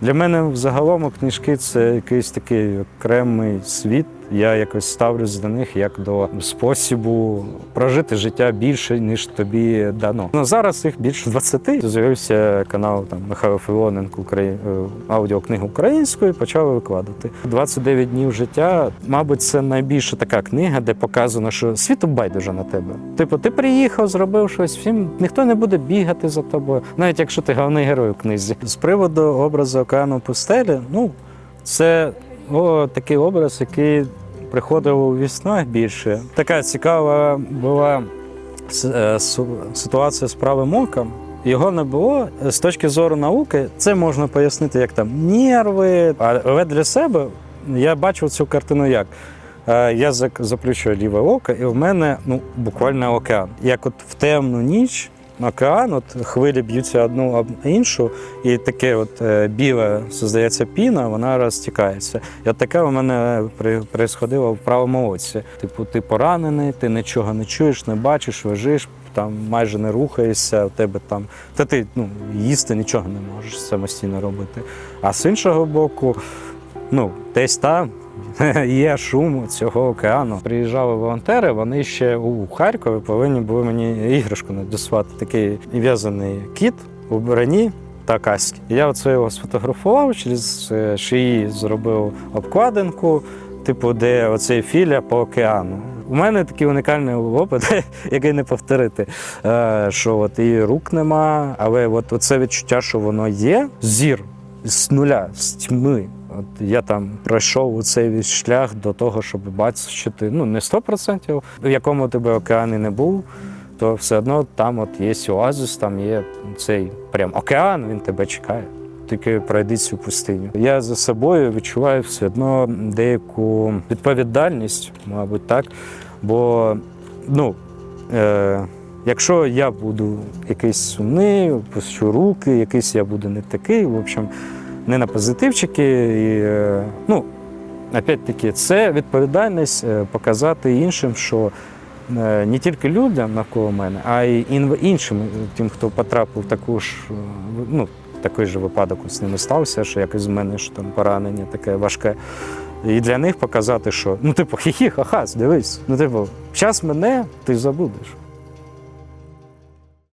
Для мене взагалом книжки це якийсь такий окремий світ. Я якось ставлюсь до них як до способу прожити життя більше, ніж тобі дано. Ну зараз їх більше 20. З'явився канал там Михайло Філоненко Украї... е, аудіокнигу українською, почав викладати. 29 днів життя. Мабуть, це найбільша така книга, де показано, що світу байдуже на тебе. Типу, ти приїхав, зробив щось, всім ніхто не буде бігати за тобою, навіть якщо ти головний герой у книзі. З приводу образу океану пустелі, ну це о, такий образ, який приходив у віснах більше. Така цікава була е, ситуація з правим оком. Його не було з точки зору науки. Це можна пояснити як там нерви. Але для себе я бачив цю картину як. Е, Я заплющую ліве око, і в мене ну, буквально океан. Як от в темну ніч океан, от хвилі б'ються одну об іншу, і таке от е, біле создається піна, вона розтікається. І от таке у мене происходило в правому оці. Типу, ти поранений, ти нічого не чуєш, не бачиш, лежиш, там майже не рухаєшся, у тебе там. Та ти ну, їсти нічого не можеш самостійно робити. А з іншого боку, ну, десь там. Є шум цього океану. Приїжджали волонтери, вони ще у Харкові повинні були мені іграшку надіслати. Такий в'язаний кіт у броні та каски. Я оце його сфотографував, через е, шиї зробив обкладинку, типу, де оцей філя по океану. У мене такий унікальний опит, який не повторити. Е, Що от і рук нема, але от оце відчуття, що воно є, зір з нуля, з тьми. От я там пройшов у цей шлях до того, щоб бачити, ну не 100%, в якому тебе океані не був, то все одно там от є оазис, там є цей прям океан, він тебе чекає. Тільки пройди цю пустиню. Я за собою відчуваю все одно деяку відповідальність, мабуть, так. Бо ну, е, якщо я буду якийсь сумний, пущу руки, якийсь я буду не такий, в общем, не на позитивчики. І, е, ну, опять-таки, це відповідальність е, показати іншим, що е, не тільки людям навколо мене, а й іншим, тим, хто потрапив в таку ж, ну, такий же випадок з ними стався, що якось з мене що там поранення таке важке. І для них показати, що ну, типу, хі-хі, ха-ха, дивись. Ну, типу, час мене, ти забудеш.